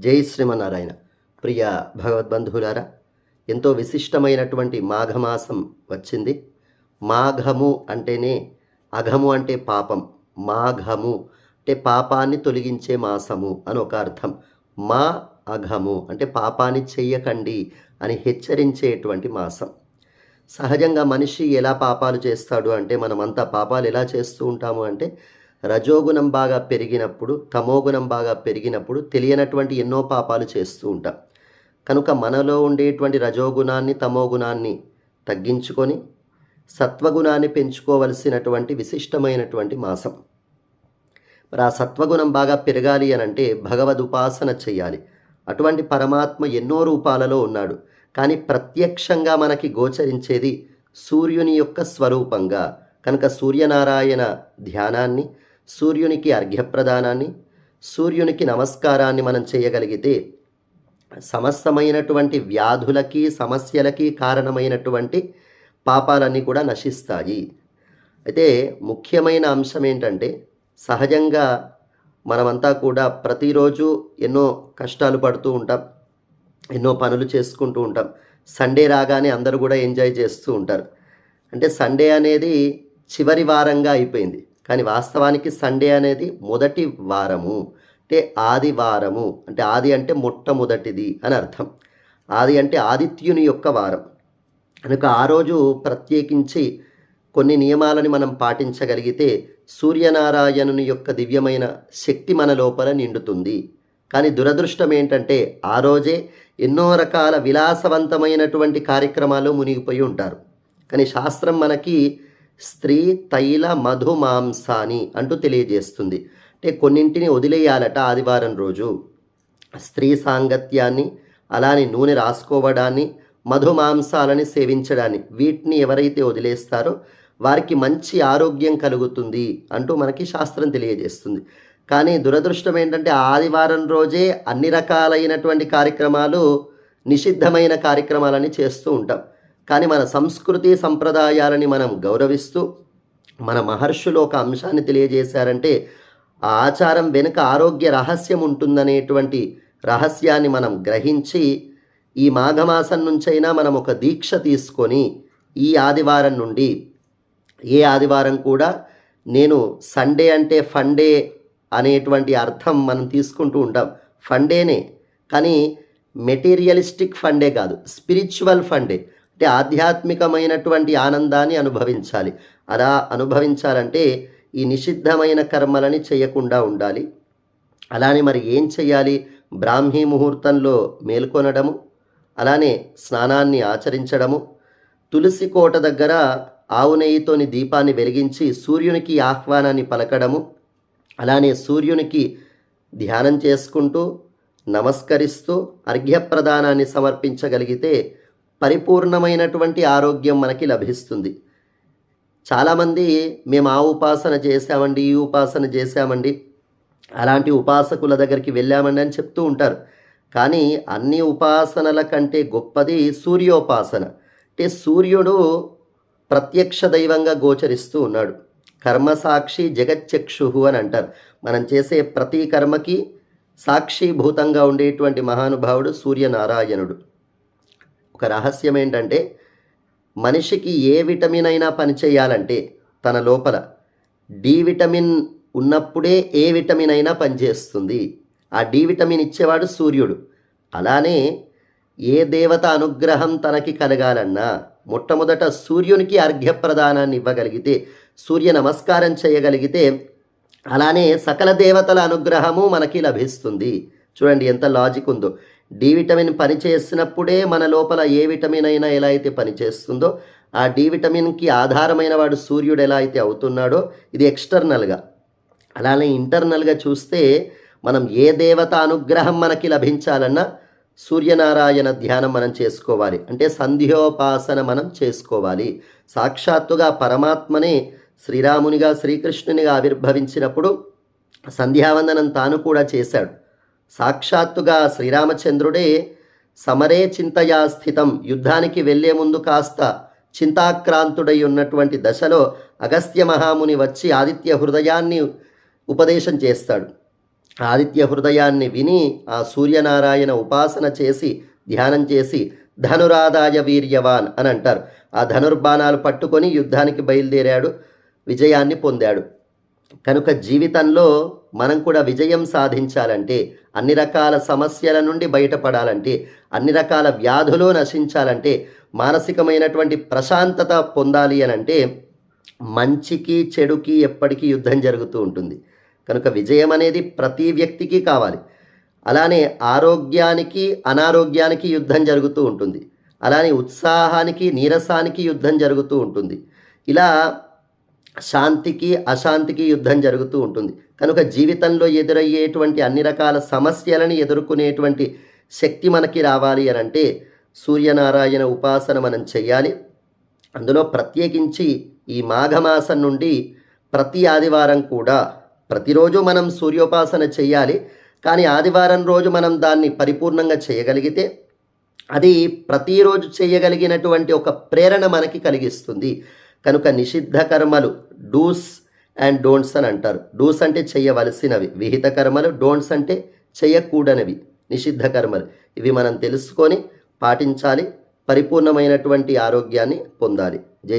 జై శ్రీమన్నారాయణ. ప్రియ భగవద్బంధువులారా ఎంతో విశిష్టమైనటువంటి మాఘమాసం వచ్చింది. మాఘము అంటేనే అఘము అంటే పాపం. మాఘము అంటే పాపాన్ని తొలగించే మాసము అని ఒక అర్థం. మా అఘము అంటే పాపాన్ని చెయ్యకండి అని హెచ్చరించేటువంటి మాసం. సహజంగా మనిషి ఎలా పాపాలు చేస్తాడు అంటే మనమంతా పాపాలు ఎలా చేస్తూ ఉంటాము అంటే రజోగుణం బాగా పెరిగినప్పుడు తమోగుణం బాగా పెరిగినప్పుడు తెలియనటువంటి ఎన్నో పాపాలు చేస్తూ ఉంటాం. కనుక మనలో ఉండేటువంటి రజోగుణాన్ని తమోగుణాన్ని తగ్గించుకొని సత్వగుణాన్ని పెంచుకోవలసినటువంటి విశిష్టమైనటువంటి మాసం. మరి ఆ సత్వగుణం బాగా పెరగాలి అని అంటే భగవద్ ఉపాసన చేయాలి. అటువంటి పరమాత్మ ఎన్నో రూపాలలో ఉన్నాడు. కానీ ప్రత్యక్షంగా మనకి గోచరించేది సూర్యుని యొక్క స్వరూపంగా కనుక సూర్యనారాయణ ధ్యానాన్ని సూర్యునికి అర్ఘ్యప్రదానాన్ని సూర్యునికి నమస్కారాన్ని మనం చేయగలిగితే సమస్తమైనటువంటి వ్యాధులకి సమస్యలకి కారణమైనటువంటి పాపాలన్నీ కూడా నశిస్తాయి. అయితే ముఖ్యమైన అంశం ఏంటంటే సహజంగా మనమంతా కూడా ప్రతిరోజు ఎన్నో కష్టాలు పడుతూ ఉంటాం ఎన్నో పనులు చేసుకుంటూ ఉంటాం. సండే రాగానే అందరూ కూడా ఎంజాయ్ చేస్తూ ఉంటారు. అంటే సండే అనేది చివరి వారంగా అయిపోయింది. కానీ వాస్తవానికి సండే అనేది మొదటి వారము. అంటే ఆదివారము అంటే ఆది అంటే మొట్టమొదటిది అని అర్థం. ఆది అంటే ఆదిత్యుని యొక్క వారం. కనుక ఆ రోజు ప్రత్యేకించి కొన్ని నియమాలని మనం పాటించగలిగితే సూర్యనారాయణుని యొక్క దివ్యమైన శక్తి మన లోపల నిండుతుంది. కానీ దురదృష్టం ఏంటంటే ఆ రోజే ఎన్నో రకాల విలాసవంతమైనటువంటి కార్యక్రమాలు మునిగిపోయి ఉంటారు. కానీ శాస్త్రం మనకి స్త్రీ తైల మధుమాంసాని అంటూ తెలియజేస్తుంది. అంటే కొన్నింటిని వదిలేయాలట ఆదివారం రోజు. స్త్రీ సాంగత్యాన్ని అలానే నూనె రాసుకోవడాన్ని మధుమాంసాలని సేవించడాన్ని వీటిని ఎవరైతే వదిలేస్తారో వారికి మంచి ఆరోగ్యం కలుగుతుంది అంటూ మనకి శాస్త్రం తెలియజేస్తుంది. కానీ దురదృష్టం ఏంటంటే ఆదివారం రోజే అన్ని రకాలైనటువంటి కార్యక్రమాలు నిషిద్ధమైన కార్యక్రమాలని చేస్తూ ఉంటాం. కానీ మన సంస్కృతి సంప్రదాయాలని మనం గౌరవిస్తూ మన మహర్షులు ఒక అంశాన్ని తెలియజేశారంటే ఆ ఆచారం వెనుక ఆరోగ్య రహస్యం ఉంటుందనేటువంటి రహస్యాన్ని మనం గ్రహించి ఈ మాఘమాసం నుంచైనా మనం ఒక దీక్ష తీసుకొని ఈ ఆదివారం నుండి ఏ ఆదివారం కూడా నేను సండే అంటే ఫండే అనేటువంటి అర్థం మనం తీసుకుంటూ ఉంటాం. ఫండేనే. కానీ మెటీరియలిస్టిక్ ఫండే కాదు స్పిరిచువల్ ఫండే. అంటే ఆధ్యాత్మికమైనటువంటి ఆనందాన్ని అనుభవించాలి. అలా అనుభవించాలంటే ఈ నిషిద్ధమైన కర్మలని చేయకుండా ఉండాలి. అలానే మరి ఏం చేయాలి బ్రాహ్మీ ముహూర్తంలో మేల్కొనడము అలానే స్నానాన్ని ఆచరించడము తులసి కోట దగ్గర ఆవు నెయ్యితోని దీపాన్ని వెలిగించి సూర్యునికి ఆహ్వానాన్ని పలకడము అలానే సూర్యునికి ధ్యానం చేసుకుంటూ నమస్కరిస్తూ అర్ఘ్యప్రదానాన్ని సమర్పించగలిగితే పరిపూర్ణమైనటువంటి ఆరోగ్యం మనకి లభిస్తుంది. చాలామంది మేము ఆ ఉపాసన చేశామండి ఈ ఉపాసన చేశామండి అలాంటి ఉపాసకుల దగ్గరికి వెళ్ళామండి అని చెప్తూ ఉంటారు. కానీ అన్ని ఉపాసనల కంటే గొప్పది సూర్యోపాసన. అంటే సూర్యుడు ప్రత్యక్ష దైవంగా గోచరిస్తూ ఉన్నాడు. కర్మసాక్షి జగచ్చక్షు అని అంటారు. మనం చేసే ప్రతి కర్మకి సాక్షిభూతంగా ఉండేటువంటి మహానుభావుడు సూర్యనారాయణుడు. ఒక రహస్యం ఏంటంటే మనిషికి ఏ విటమిన్ అయినా పనిచేయాలంటే తన లోపల డి విటమిన్ ఉన్నప్పుడే ఏ విటమిన్ అయినా పనిచేస్తుంది ఆ డి విటమిన్ ఇచ్చేవాడు సూర్యుడు. అలానే ఏ దేవత అనుగ్రహం తనకి కలగాలన్నా మొట్టమొదట సూర్యునికి అర్ఘ్యప్రదానాన్ని ఇవ్వగలిగితే సూర్య నమస్కారం చేయగలిగితే అలానే సకల దేవతల అనుగ్రహము మనకి లభిస్తుంది. చూడండి ఎంత లాజిక్ ఉందో. డి విటమిన్ పనిచేసినప్పుడే మన లోపల ఏ విటమిన్ అయినా ఎలా అయితే పనిచేస్తుందో ఆ డి విటమిన్కి ఆధారమైన వాడు సూర్యుడు ఎలా అయితే అవుతున్నాడో ఇది ఎక్స్టర్నల్గా. అలానే ఇంటర్నల్గా చూస్తే మనం ఏ దేవత అనుగ్రహం మనకి లభించాలన్నా సూర్యనారాయణ ధ్యానం మనం చేసుకోవాలి. అంటే సంధ్యోపాసన మనం చేసుకోవాలి. సాక్షాత్తుగా పరమాత్మనే శ్రీరామునిగా శ్రీకృష్ణునిగా ఆవిర్భవించినప్పుడు సంధ్యావందనం తాను కూడా చేశాడు. సాక్షాత్తుగా శ్రీరామచంద్రుడే సమరే చింతయా స్థితం. యుద్ధానికి వెళ్ళే ముందు కాస్త చింతాక్రాంతుడై ఉన్నటువంటి దశలో అగస్త్య మహాముని వచ్చి ఆదిత్య హృదయాన్ని ఉపదేశం చేస్తాడు. ఆదిత్య హృదయాన్ని విని ఆ సూర్యనారాయణ ఉపాసన చేసి ధ్యానం చేసి ధనురాదాయ వీర్యవాన్ అని అంటారు. ఆ ధనుర్బాణాలు పట్టుకొని యుద్ధానికి బయలుదేరాడు విజయాన్ని పొందాడు. కనుక జీవితంలో మనం కూడా విజయం సాధించాలంటే అన్ని రకాల సమస్యల నుండి బయటపడాలంటే అన్ని రకాల వ్యాధులు నశించాలంటే మానసికమైనటువంటి ప్రశాంతత పొందాలి అని అంటే మంచికి చెడుకి ఎప్పటికీ యుద్ధం జరుగుతూ ఉంటుంది. కనుక విజయం అనేది ప్రతి వ్యక్తికి కావాలి. అలానే ఆరోగ్యానికి అనారోగ్యానికి యుద్ధం జరుగుతూ ఉంటుంది. అలానే ఉత్సాహానికి నీరసానికి యుద్ధం జరుగుతూ ఉంటుంది. ఇలా శాంతికి అశాంతికి యుద్ధం జరుగుతూ ఉంటుంది. కనుక జీవితంలో ఎదురయ్యేటువంటి అన్ని రకాల సమస్యలను ఎదుర్కొనేటువంటి శక్తి మనకి రావాలి అని అంటే సూర్యనారాయణ ఉపాసన మనం చేయాలి అందులో ప్రత్యేకించి ఈ మాఘమాసం నుండి ప్రతి ఆదివారం కూడా ప్రతిరోజు మనం సూర్యోపాసన చేయాలి కానీ ఆదివారం రోజు మనం దాన్ని పరిపూర్ణంగా చేయగలిగితే అది ప్రతిరోజు చేయగలిగినటువంటి ఒక ప్రేరణ మనకి కలిగిస్తుంది. కనుక నిషిద్ధ కర్మలు డూస్ అండ్ డోంట్స్ అని అంటారు. డూస్ అంటే చేయవలసినవి. విహిత కర్మలు డోంట్స్ అంటే చేయకూడనివి. నిషిద్ధ కర్మలు. ఇవి మనం తెలుసుకొని పాటించాలి. పరిపూర్ణమైనటువంటి ఆరోగ్యాన్ని పొందాలి. జై